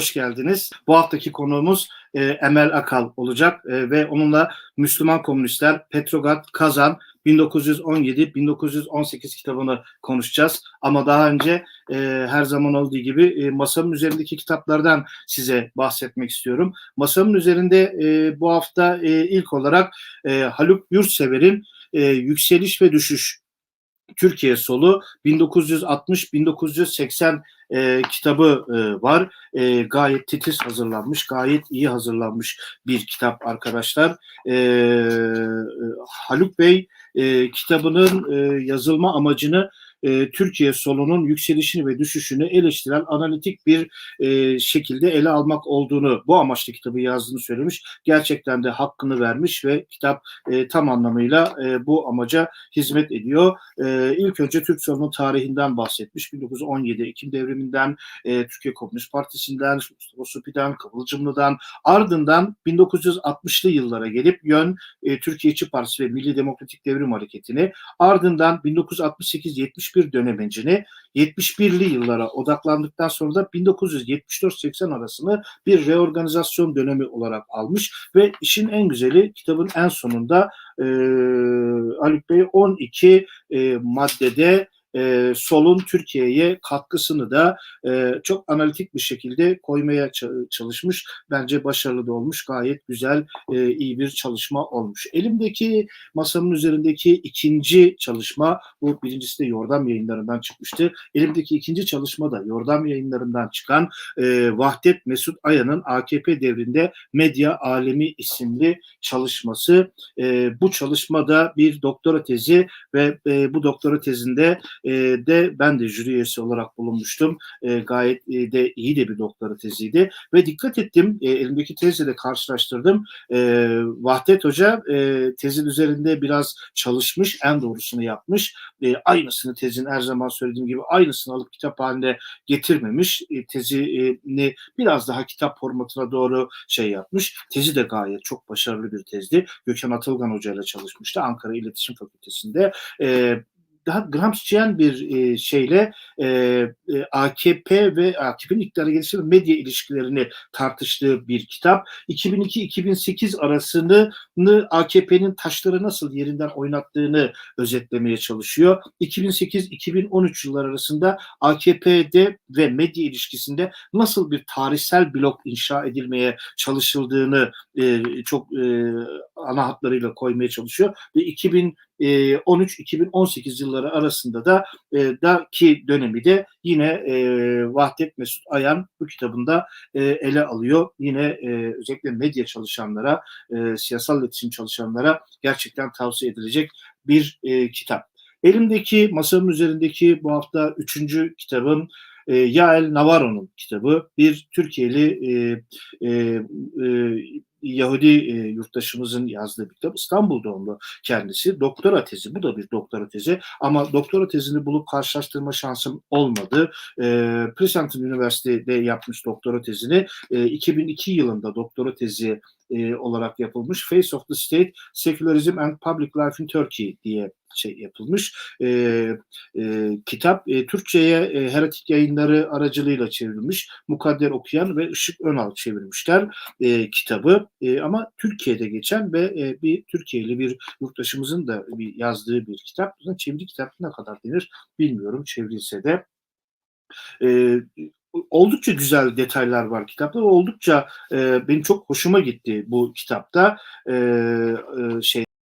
Hoş geldiniz. Bu haftaki konuğumuz e, Emel Akal olacak e, ve onunla Müslüman Komünistler, Petrograd, Kazan 1917-1918 kitabını konuşacağız. Ama daha önce e, her zaman olduğu gibi e, masamın üzerindeki kitaplardan size bahsetmek istiyorum. Masamın üzerinde e, bu hafta e, ilk olarak e, Haluk Yurtsever'in e, Yükseliş ve Düşüş Türkiye Solu 1960-1980 e, kitabı e, var. E, gayet titiz hazırlanmış, gayet iyi hazırlanmış bir kitap arkadaşlar. E, Haluk Bey e, kitabının e, yazılma amacını e, Türkiye solunun yükselişini ve düşüşünü eleştiren analitik bir e, şekilde ele almak olduğunu, bu amaçla kitabı yazdığını söylemiş. Gerçekten de hakkını vermiş ve kitap e, tam anlamıyla e, bu amaca hizmet ediyor. E, ilk önce Türk solunun tarihinden bahsetmiş. 1917 Ekim devriminden, e, Türkiye Komünist Partisi'nden, Mustafa Supi'den, Kıvılcımlı'dan, ardından 1960'lı yıllara gelip yön e, Türkiye İşçi Partisi ve Milli Demokratik Devrim Hareketi'ni, ardından 1968-71 dönemecini 71'li yıllara odaklandıktan sonra da 1974-80 arasını bir reorganizasyon dönemi olarak almış ve işin en güzeli kitabın en sonunda e, Haluk Bey 12 e, maddede e, solun Türkiye'ye katkısını da e, çok analitik bir şekilde koymaya çalışmış. Bence başarılı da olmuş. Gayet güzel, e, iyi bir çalışma olmuş. Elimdeki masamın üzerindeki ikinci çalışma, bu birincisi de Yordam yayınlarından çıkmıştı. Elimdeki ikinci çalışma da Yordam yayınlarından çıkan e, Vahdet Mesut Aya'nın AKP devrinde Medya Alemi isimli çalışması. E, bu çalışmada bir doktora tezi ve e, bu doktora tezinde e, de ben de jüri üyesi olarak bulunmuştum. E, gayet e, de iyi de bir doktora teziydi ve dikkat ettim e, elimdeki tezle de karşılaştırdım. E, Vahdet Hoca e, tezin üzerinde biraz çalışmış, en doğrusunu yapmış. E, aynısını tezin her zaman söylediğim gibi aynısını alıp kitap halinde getirmemiş. E, tezini biraz daha kitap formatına doğru şey yapmış. Tezi de gayet çok başarılı bir tezdi. Gökhan Atılgan Hoca ile çalışmıştı Ankara İletişim Fakültesi'nde. E, daha Gramsciyen bir e, şeyle e, e, AKP ve AKP'nin iktidara gelişi ve medya ilişkilerini tartıştığı bir kitap. 2002-2008 arasını AKP'nin taşları nasıl yerinden oynattığını özetlemeye çalışıyor. 2008-2013 yıllar arasında AKP'de ve medya ilişkisinde nasıl bir tarihsel blok inşa edilmeye çalışıldığını e, çok e, ana hatlarıyla koymaya çalışıyor ve 2000 13-2018 yılları arasında da e, daki dönemi de yine Vahdet Mesut Ayan bu kitabında ele alıyor. Yine özellikle medya çalışanlara, siyasal iletişim çalışanlara gerçekten tavsiye edilecek bir kitap. Elimdeki masamın üzerindeki bu hafta üçüncü kitabım e, Yael Navarro'nun kitabı. Bir Türkiye'li e, e, e, Yahudi e, yurttaşımızın yazdığı bir kitap. İstanbul doğumlu kendisi. Doktora tezi. Bu da bir doktora tezi. Ama doktora tezini bulup karşılaştırma şansım olmadı. E, Princeton Üniversitesi'de yapmış doktora tezini. E, 2002 yılında doktora tezi e, olarak yapılmış. Face of the State, Secularism and Public Life in Turkey diye şey yapılmış. E, e, kitap e, Türkçe'ye e, Heretik yayınları aracılığıyla çevrilmiş. Mukadder Okuyan ve Işık Önal çevirmişler e, kitabı. E, ama Türkiye'de geçen ve e, bir Türkiye'li bir yurttaşımızın da bir yazdığı bir kitap. Çeviri kitap ne kadar denir bilmiyorum çevrilse de. E, oldukça güzel detaylar var kitapta. Oldukça e, benim çok hoşuma gitti bu kitapta. E, e, şey